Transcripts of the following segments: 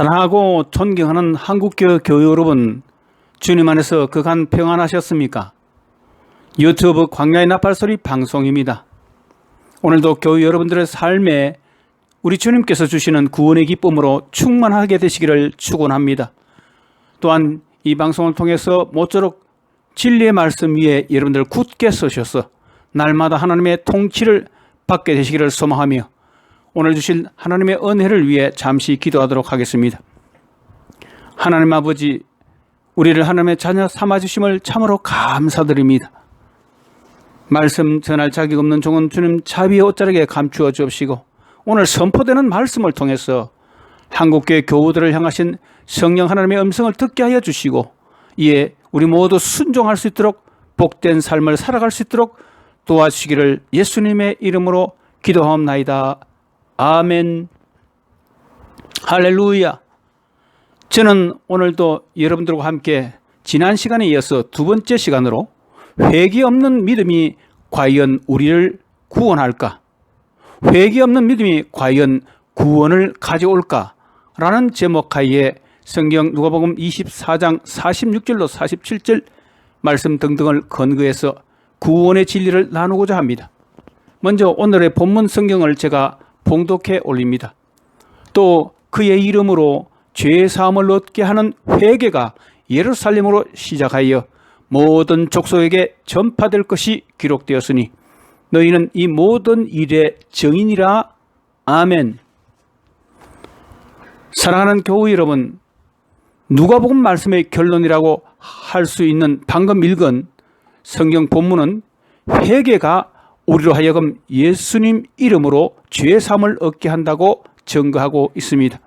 사랑하고 존경하는 한국교 교회 여러분, 주님 안에서 그간 평안하셨습니까? 유튜브 광야의 나팔소리 방송입니다. 오늘도 교회 여러분들의 삶에 우리 주님께서 주시는 구원의 기쁨으로 충만하게 되시기를 축원합니다. 또한 이 방송을 통해서 모쪼록 진리의 말씀 위에 여러분들 굳게 서셔서 날마다 하나님의 통치를 받게 되시기를 소망하며 오늘 주신 하나님의 은혜를 위해 잠시 기도하도록 하겠습니다. 하나님 아버지, 우리를 하나님의 자녀 삼아주심을 참으로 감사드립니다. 말씀 전할 자격 없는 종은 주님 자비의 옷자락에 감추어 주옵시고 오늘 선포되는 말씀을 통해서 한국교회 교우들을 향하신 성령 하나님의 음성을 듣게 하여 주시고 이에 우리 모두 순종할 수 있도록 복된 삶을 살아갈 수 있도록 도와주시기를 예수님의 이름으로 기도하옵나이다. 아멘. 할렐루야. 저는 오늘도 여러분들과 함께 지난 시간에 이어서 두 번째 시간으로 회개 없는 믿음이 과연 우리를 구원할까? 회개 없는 믿음이 과연 구원을 가져올까? 라는 제목 하에 성경 누가복음 24장 46절로 47절 말씀 등등을 근거해서 구원의 진리를 나누고자 합니다. 먼저 오늘의 본문 성경을 제가 봉독해 올립니다. 또 그의 이름으로 죄 사함을 얻게 하는 회개가 예루살렘으로 시작하여 모든 족속에게 전파될 것이 기록되었으니 너희는 이 모든 일의 정인이라 아멘. 사랑하는 교우 여러분, 누가복음 말씀의 결론이라고 할 수 있는 방금 읽은 성경 본문은 회개가 우리로 하여금 예수님 이름으로 죄 사함을 얻게 한다고 증거하고 있습니다.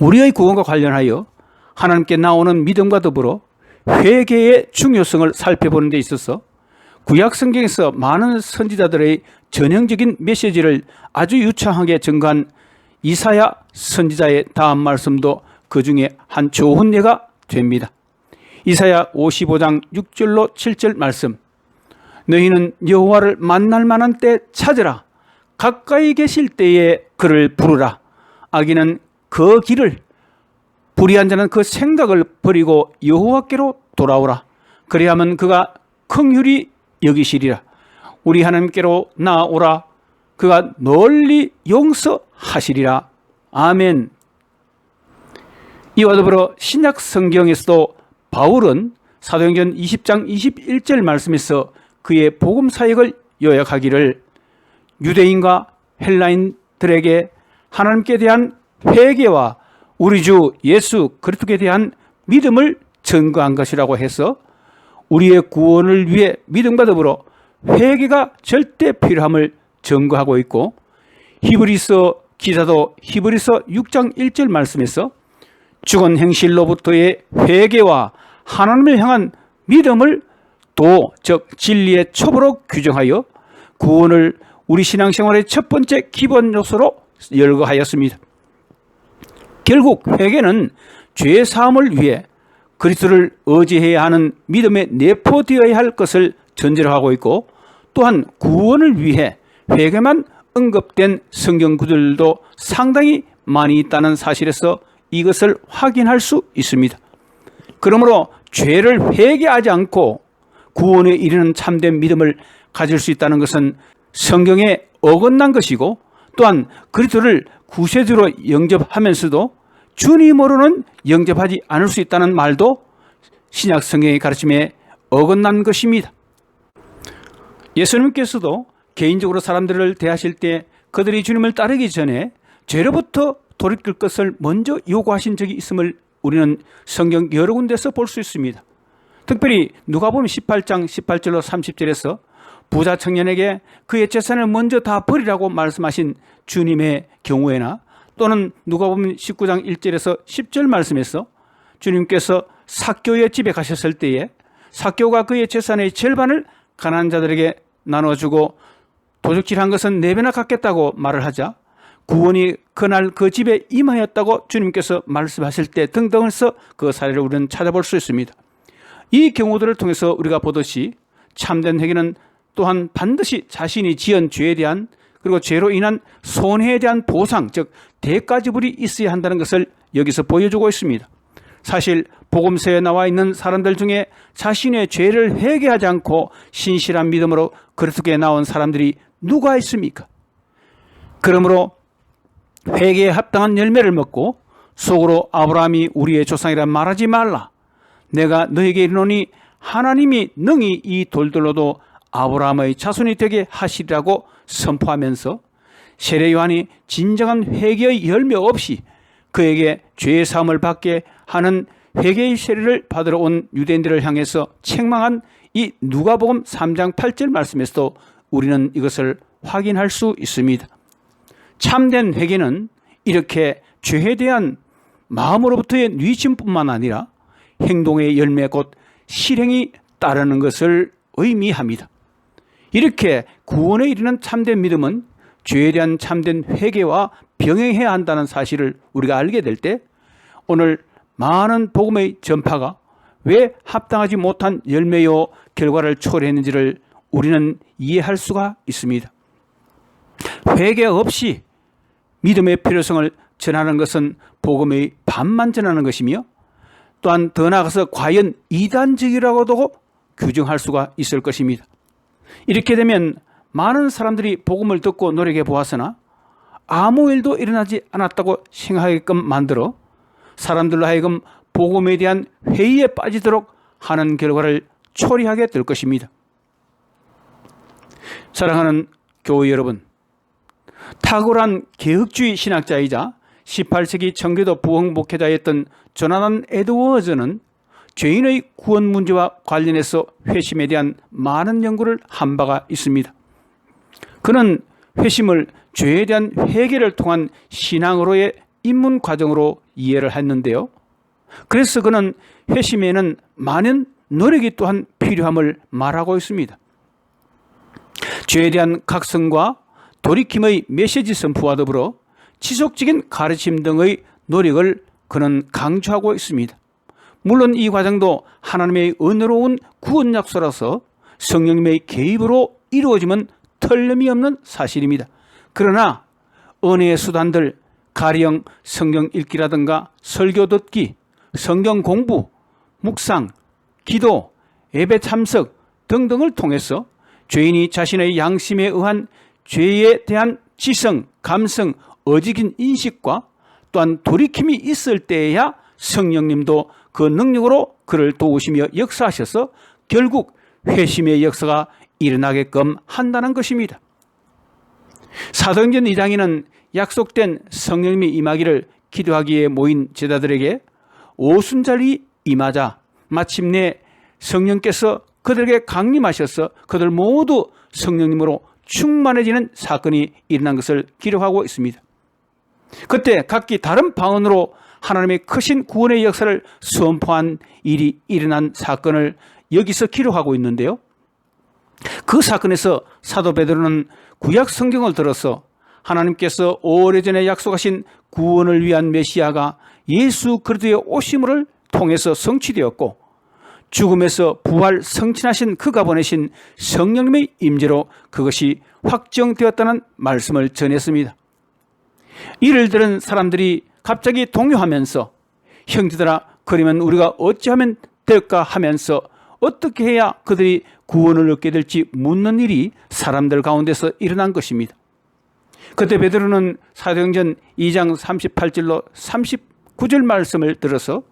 우리의 구원과 관련하여 하나님께 나오는 믿음과 더불어 회개의 중요성을 살펴보는 데 있어서 구약 성경에서 많은 선지자들의 전형적인 메시지를 아주 유창하게 증거한 이사야 선지자의 다음 말씀도 그 중에 한 좋은 예가 됩니다. 이사야 55장 6절로 7절 말씀. 너희는 여호와를 만날 만한 때 찾으라. 가까이 계실 때에 그를 부르라. 악인은 그 길을 불의한 자는 그 생각을 버리고 여호와께로 돌아오라. 그리하면 그가 긍휼히 여기시리라. 우리 하나님께로 나오라. 그가 널리 용서하시리라. 아멘. 이와 더불어 신약 성경에서도 바울은 사도행전 20장 21절 말씀에서 그의 복음 사역을 요약하기를 유대인과 헬라인들에게 하나님께 대한 회개와 우리 주 예수 그리스도에 대한 믿음을 증거한 것이라고 해서 우리의 구원을 위해 믿음과 더불어 회개가 절대 필요함을 증거하고 있고 히브리서 기사도 히브리서 6장 1절 말씀에서 죽은 행실로부터의 회개와 하나님을 향한 믿음을 도, 즉 진리의 첩으로 규정하여 구원을 우리 신앙생활의 첫 번째 기본 요소로 열거하였습니다. 결국 회개는 죄 사함을 위해 그리스도를 의지해야 하는 믿음에 내포되어야 할 것을 전제로 하고 있고 또한 구원을 위해 회개만 언급된 성경 구절도 상당히 많이 있다는 사실에서 이것을 확인할 수 있습니다. 그러므로 죄를 회개하지 않고 구원에 이르는 참된 믿음을 가질 수 있다는 것은 성경에 어긋난 것이고 또한 그리스도를 구세주로 영접하면서도 주님으로는 영접하지 않을 수 있다는 말도 신약 성경의 가르침에 어긋난 것입니다. 예수님께서도 개인적으로 사람들을 대하실 때 그들이 주님을 따르기 전에 죄로부터 돌이킬 것을 먼저 요구하신 적이 있음을 우리는 성경 여러 군데서 볼 수 있습니다. 특별히 누가 보면 18장 18절로 30절에서 부자 청년에게 그의 재산을 먼저 다 버리라고 말씀하신 주님의 경우에나 또는 누가 보면 19장 1절에서 10절 말씀에서 주님께서 사교의 집에 가셨을 때에 사교가 그의 재산의 절반을 가난한 자들에게 나눠주고 도적질한 것은 네 배나 갚겠다고 말을 하자 구원이 그날 그 집에 임하였다고 주님께서 말씀하실 때 등등해서 그 사례를 우리는 찾아볼 수 있습니다. 이 경우들을 통해서 우리가 보듯이 참된 회개는 또한 반드시 자신이 지은 죄에 대한 그리고 죄로 인한 손해에 대한 보상, 즉 대가 지불이 있어야 한다는 것을 여기서 보여주고 있습니다. 사실 복음서에 나와 있는 사람들 중에 자신의 죄를 회개하지 않고 신실한 믿음으로 그리스도께 나온 사람들이 누가 있습니까? 그러므로 회개에 합당한 열매를 먹고 속으로 아브라함이 우리의 조상이라 말하지 말라. 내가 너에게 이르노니 하나님이 능히 이 돌들로도 아브라함의 자손이 되게 하시리라고 선포하면서 세례 요한이 진정한 회개의 열매 없이 그에게 죄의 사함을 받게 하는 회개의 세례를 받으러 온 유대인들을 향해서 책망한 이 누가복음 3장 8절 말씀에서도 우리는 이것을 확인할 수 있습니다. 참된 회개는 이렇게 죄에 대한 마음으로부터의 뉘침뿐만 아니라 행동의 열매 곧 실행이 따르는 것을 의미합니다. 이렇게 구원에 이르는 참된 믿음은 죄에 대한 참된 회개와 병행해야 한다는 사실을 우리가 알게 될 때 오늘 많은 복음의 전파가 왜 합당하지 못한 열매요 결과를 초래했는지를 우리는 이해할 수가 있습니다. 회개 없이 믿음의 필요성을 전하는 것은 복음의 반만 전하는 것이며 또한 더 나아가서 과연 이단적이라고도 규정할 수가 있을 것입니다. 이렇게 되면 많은 사람들이 복음을 듣고 노력해 보았으나 아무 일도 일어나지 않았다고 생각하게끔 만들어 사람들로 하여금 복음에 대한 회의에 빠지도록 하는 결과를 초래하게 될 것입니다. 사랑하는 교회 여러분, 탁월한 개혁주의 신학자이자 18세기 청교도 부흥 목회자였던 조나단 에드워즈는 죄인의 구원 문제와 관련해서 회심에 대한 많은 연구를 한 바가 있습니다. 그는 회심을 죄에 대한 회개를 통한 신앙으로의 입문 과정으로 이해를 했는데요. 그래서 그는 회심에는 많은 노력이 또한 필요함을 말하고 있습니다. 죄에 대한 각성과 돌이킴의 메시지 선포와 더불어 지속적인 가르침 등의 노력을 그는 강조하고 있습니다. 물론 이 과정도 하나님의 은혜로운 구원 약소라서 성령님의 개입으로 이루어지면 틀림이 없는 사실입니다. 그러나 은혜의 수단들 가령 성경 읽기라든가 설교 듣기, 성경 공부, 묵상, 기도, 예배 참석 등등을 통해서 죄인이 자신의 양심에 의한 죄에 대한 지성, 감성, 어지긴 인식과 또한 돌이킴이 있을 때에야 성령님도 그 능력으로 그를 도우시며 역사하셔서 결국 회심의 역사가 일어나게끔 한다는 것입니다. 사도행전 2장에는 약속된 성령님이 임하기를 기도하기에 모인 제자들에게 오순절이 임하자 마침내 성령께서 그들에게 강림하셔서 그들 모두 성령님으로 충만해지는 사건이 일어난 것을 기록하고 있습니다. 그때 각기 다른 방언으로 하나님의 크신 구원의 역사를 선포한 일이 일어난 사건을 여기서 기록하고 있는데요. 그 사건에서 사도 베드로는 구약 성경을 들어서 하나님께서 오래전에 약속하신 구원을 위한 메시아가 예수 그리스도의 오심을 통해서 성취되었고 죽음에서 부활 성취하신 그가 보내신 성령님의 임재로 그것이 확정되었다는 말씀을 전했습니다. 이를 들은 사람들이 갑자기 동요하면서 형제들아 그러면 우리가 어찌하면 될까 하면서 어떻게 해야 그들이 구원을 얻게 될지 묻는 일이 사람들 가운데서 일어난 것입니다. 그때 베드로는 사도행전 2장 38절로 39절 말씀을 들어서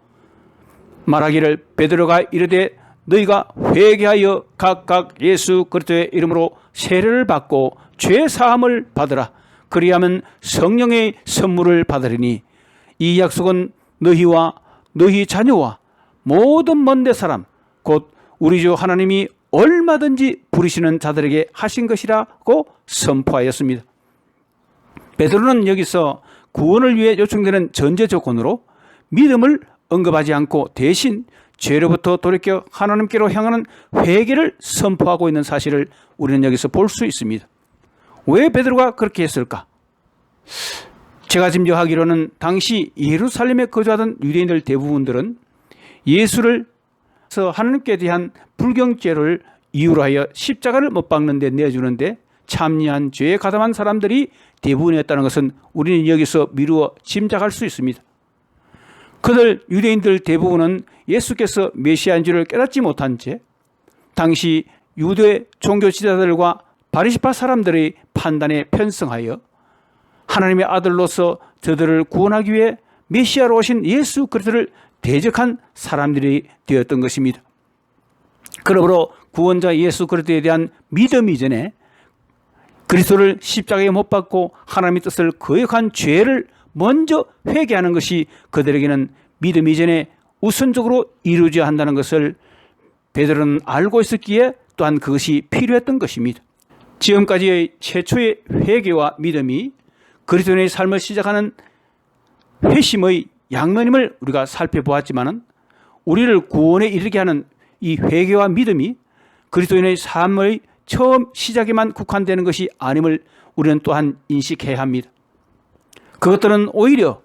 말하기를 베드로가 이르되 너희가 회개하여 각각 예수 그리스도의 이름으로 세례를 받고 죄 사함을 받으라 그리하면 성령의 선물을 받으리니 이 약속은 너희와 너희 자녀와 모든 먼데 사람 곧 우리 주 하나님이 얼마든지 부르시는 자들에게 하신 것이라고 선포하였습니다. 베드로는 여기서 구원을 위해 요청되는 전제 조건으로 믿음을 언급하지 않고 대신 죄로부터 돌이켜 하나님께로 향하는 회개를 선포하고 있는 사실을 우리는 여기서 볼 수 있습니다. 왜 베드로가 그렇게 했을까? 제가 짐작하기로는 당시 예루살렘에 거주하던 유대인들 대부분들은 예수를 하나님께 대한 불경죄를 이유로 하여 십자가를 못 박는 데 내주는데 참여한 죄에 가담한 사람들이 대부분이었다는 것은 우리는 여기서 미루어 짐작할 수 있습니다. 그들 유대인들 대부분은 예수께서 메시아인 줄을 깨닫지 못한 채 당시 유대 종교 지도자들과 바리시파 사람들의 판단에 편성하여 하나님의 아들로서 저들을 구원하기 위해 메시아로 오신 예수 그리스도를 대적한 사람들이 되었던 것입니다. 그러므로 구원자 예수 그리스도에 대한 믿음 이 전에 그리스도를 십자가에 못 박고 하나님의 뜻을 거역한 죄를 먼저 회개하는 것이 그들에게는 믿음 이전에 우선적으로 이루어져야 한다는 것을 베드로는 알고 있었기에 또한 그것이 필요했던 것입니다. 지금까지의 최초의 회개와 믿음이 그리스도인의 삶을 시작하는 회심의 양면임을 우리가 살펴보았지만은 우리를 구원에 이르게 하는 이 회개와 믿음이 그리스도인의 삶의 처음 시작에만 국한되는 것이 아님을 우리는 또한 인식해야 합니다. 그것들은 오히려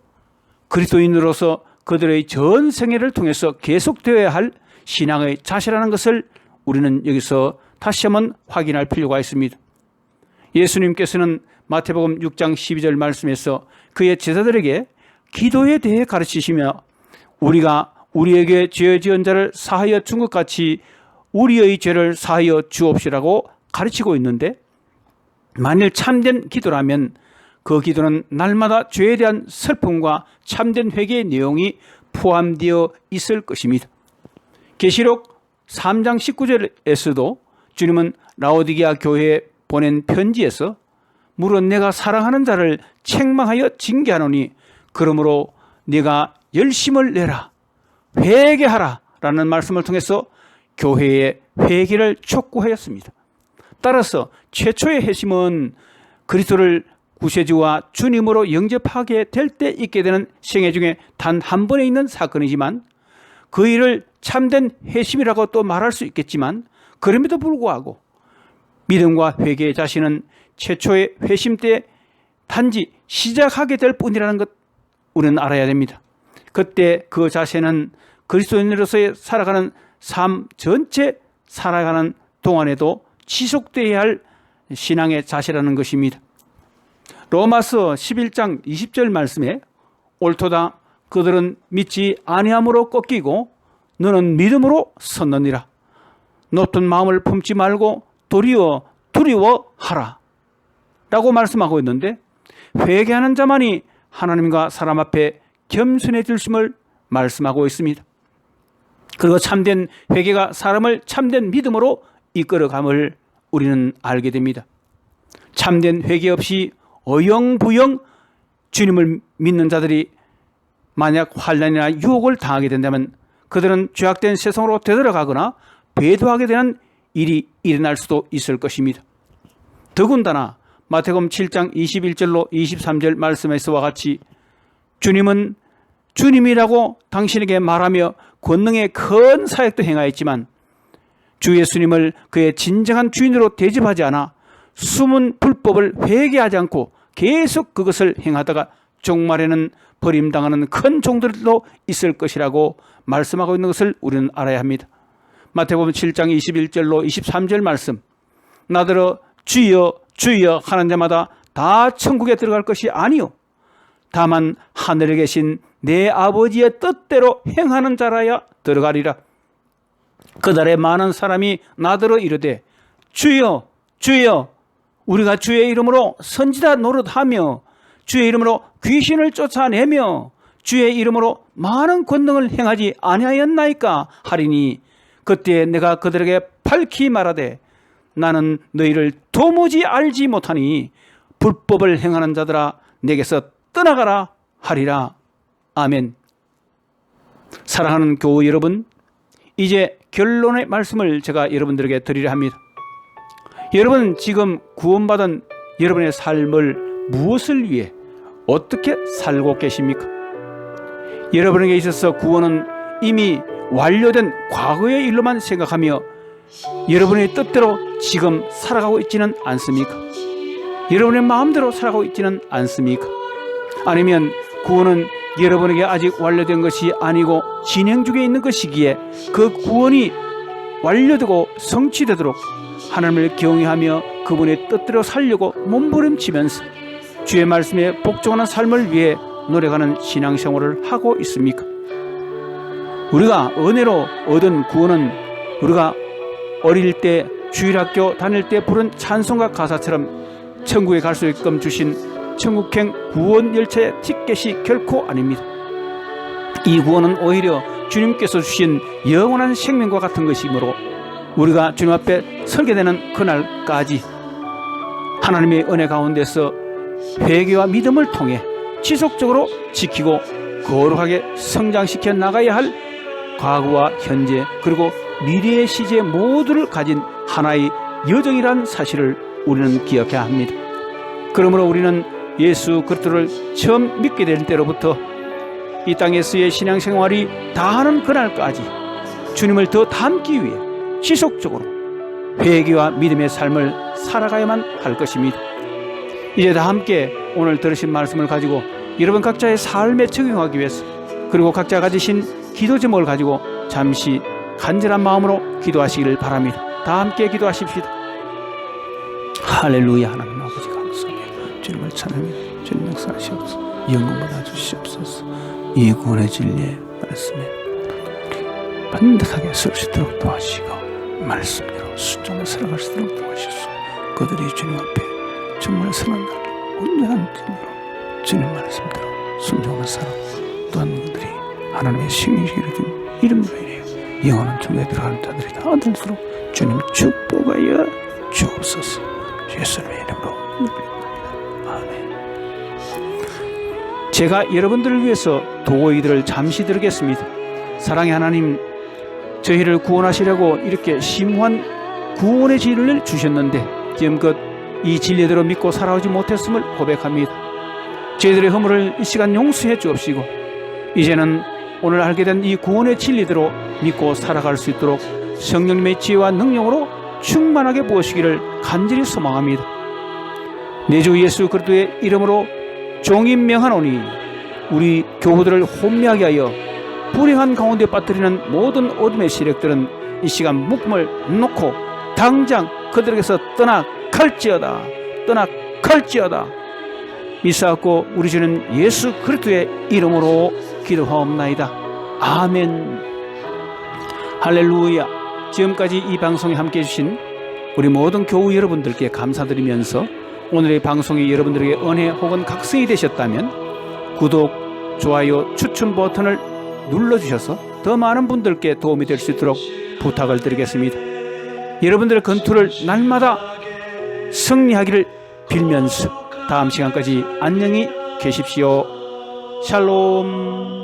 그리스도인으로서 그들의 전 생애를 통해서 계속되어야 할 신앙의 자세라는 것을 우리는 여기서 다시 한번 확인할 필요가 있습니다. 예수님께서는 마태복음 6장 12절 말씀에서 그의 제자들에게 기도에 대해 가르치시며 우리가 우리에게 죄 지은 자를 사하여 준 것 같이 우리의 죄를 사하여 주옵시라고 가르치고 있는데 만일 참된 기도라면 그 기도는 날마다 죄에 대한 슬픔과 참된 회개의 내용이 포함되어 있을 것입니다. 계시록 3장 19절에서도 주님은 라오디게아 교회에 보낸 편지에서 물론 내가 사랑하는 자를 책망하여 징계하노니 그러므로 네가 열심을 내라 회개하라 라는 말씀을 통해서 교회의 회개를 촉구하였습니다. 따라서 최초의 회심은 그리스도를 구세주와 주님으로 영접하게 될 때 있게 되는 생애 중에 단 한 번에 있는 사건이지만 그 일을 참된 회심이라고 또 말할 수 있겠지만 그럼에도 불구하고 믿음과 회개의 자신은 최초의 회심 때 단지 시작하게 될 뿐이라는 것 우리는 알아야 됩니다. 그때 그 자세는 그리스도인으로서의 살아가는 삶 전체 살아가는 동안에도 지속되어야 할 신앙의 자세라는 것입니다. 로마서 11장 20절 말씀에 옳도다 그들은 믿지 아니함으로 꺾이고 너는 믿음으로 섰느니라. 높은 마음을 품지 말고 도리어 두려워하라. 라고 말씀하고 있는데 회개하는 자만이 하나님과 사람 앞에 겸손해질 심을 말씀하고 있습니다. 그리고 참된 회개가 사람을 참된 믿음으로 이끌어감을 우리는 알게 됩니다. 참된 회개 없이 어영부영 주님을 믿는 자들이 만약 환란이나 유혹을 당하게 된다면 그들은 죄악된 세상으로 되돌아가거나 배도하게 되는 일이 일어날 수도 있을 것입니다. 더군다나 마태복음 7장 21절로 23절 말씀에서와 같이 주님은 주님이라고 당신에게 말하며 권능의 큰 사역도 행하였지만 주 예수님을 그의 진정한 주인으로 대접하지 않아 숨은 불법을 회개하지 않고 계속 그것을 행하다가 종말에는 버림당하는 큰 종들도 있을 것이라고 말씀하고 있는 것을 우리는 알아야 합니다. 마태복음 7장 21절로 23절 말씀. 나더러 주여 주여 하는 자마다 다 천국에 들어갈 것이 아니요. 다만 하늘에 계신 내 아버지의 뜻대로 행하는 자라야 들어가리라. 그달에 많은 사람이 나더러 이르되 주여 주여 우리가 주의 이름으로 선지자 노릇하며 주의 이름으로 귀신을 쫓아내며 주의 이름으로 많은 권능을 행하지 아니하였나이까 하리니 그때 내가 그들에게 밝히 말하되 나는 너희를 도무지 알지 못하니 불법을 행하는 자들아 내게서 떠나가라 하리라. 아멘. 사랑하는 교우 여러분 이제 결론의 말씀을 제가 여러분들에게 드리려 합니다. 여러분 지금 구원받은 여러분의 삶을 무엇을 위해 어떻게 살고 계십니까? 여러분에게 있어서 구원은 이미 완료된 과거의 일로만 생각하며 여러분의 뜻대로 지금 살아가고 있지는 않습니까? 여러분의 마음대로 살아가고 있지는 않습니까? 아니면 구원은 여러분에게 아직 완료된 것이 아니고 진행 중에 있는 것이기에 그 구원이 완료되고 성취되도록 하나님을 경외하며 그분의 뜻대로 살려고 몸부림치면서 주의 말씀에 복종하는 삶을 위해 노력하는 신앙생활을 하고 있습니까? 우리가 은혜로 얻은 구원은 우리가 어릴 때 주일학교 다닐 때 부른 찬송가 가사처럼 천국에 갈 수 있게끔 주신 천국행 구원 열차의 티켓이 결코 아닙니다. 이 구원은 오히려 주님께서 주신 영원한 생명과 같은 것이므로 우리가 주님 앞에 설게 되는 그날까지 하나님의 은혜 가운데서 회개와 믿음을 통해 지속적으로 지키고 거룩하게 성장시켜 나가야 할 과거와 현재 그리고 미래의 시제 모두를 가진 하나의 여정이란 사실을 우리는 기억해야 합니다. 그러므로 우리는 예수 그리스도를 처음 믿게 될 때로부터 이 땅에서의 신앙생활이 다하는 그날까지 주님을 더 닮기 위해 지속적으로 회개와 믿음의 삶을 살아가야만 할 것입니다. 이제 다 함께 오늘 들으신 말씀을 가지고 여러분 각자의 삶에 적용하기 위해서 그리고 각자 가지신 기도 제목을 가지고 잠시 간절한 마음으로 기도하시기를 바랍니다. 다 함께 기도하십시다. 할렐루야 하나님 아버지 감사합니다. 주님을 찬양합니다. 주님 역사하시옵소서. 영광 받아 주시옵소서. 이 구원의 진리의 말씀에 반듯하게 설수 있도록 도와주시고 말씀대로 순종을 살아갈 수 있도록 도와주시소. 그들이 주님 앞에 정말 선한 날 온전한 진리로 주님 말씀대로 순종을 살아 하나님의 신이시기를 준 이름으로 인하여 영원한 천국에 들어가는 자들이 다 얻을수록 주님 축복하여 주옵소서 예수님의 이름으로. 아멘 제가 여러분들을 위해서 도의들을 잠시 드리겠습니다. 사랑의 하나님, 저희를 구원하시려고 이렇게 심오한 구원의 진리를 주셨는데 지금껏 이 진리대로 믿고 살아오지 못했음을 고백합니다. 저희들의 허물을 이 시간 용서해 주옵시고 이제는 오늘 알게 된 이 구원의 진리대로 믿고 살아갈 수 있도록 성령님의 지혜와 능력으로 충만하게 부으시기를 간절히 소망합니다. 내 주 예수 그리스도의 이름으로 종인 명하노니 우리 교우들을 혼미하게 하여 불행한 가운데 빠뜨리는 모든 어둠의 시력들은 이 시간 묶음을 놓고 당장 그들에게서 떠나 갈지어다 떠나 갈지어다 미사하고 우리 주는 예수 그리스도의 이름으로 기도하옵나이다. 아멘. 할렐루야. 지금까지 이 방송에 함께 해주신 우리 모든 교우 여러분들께 감사드리면서 오늘의 방송이 여러분들에게 은혜 혹은 각성이 되셨다면 구독, 좋아요, 추천 버튼을 눌러주셔서 더 많은 분들께 도움이 될 수 있도록 부탁을 드리겠습니다. 여러분들의 건투를 날마다 승리하기를 빌면서 다음 시간까지 안녕히 계십시오. 샬롬.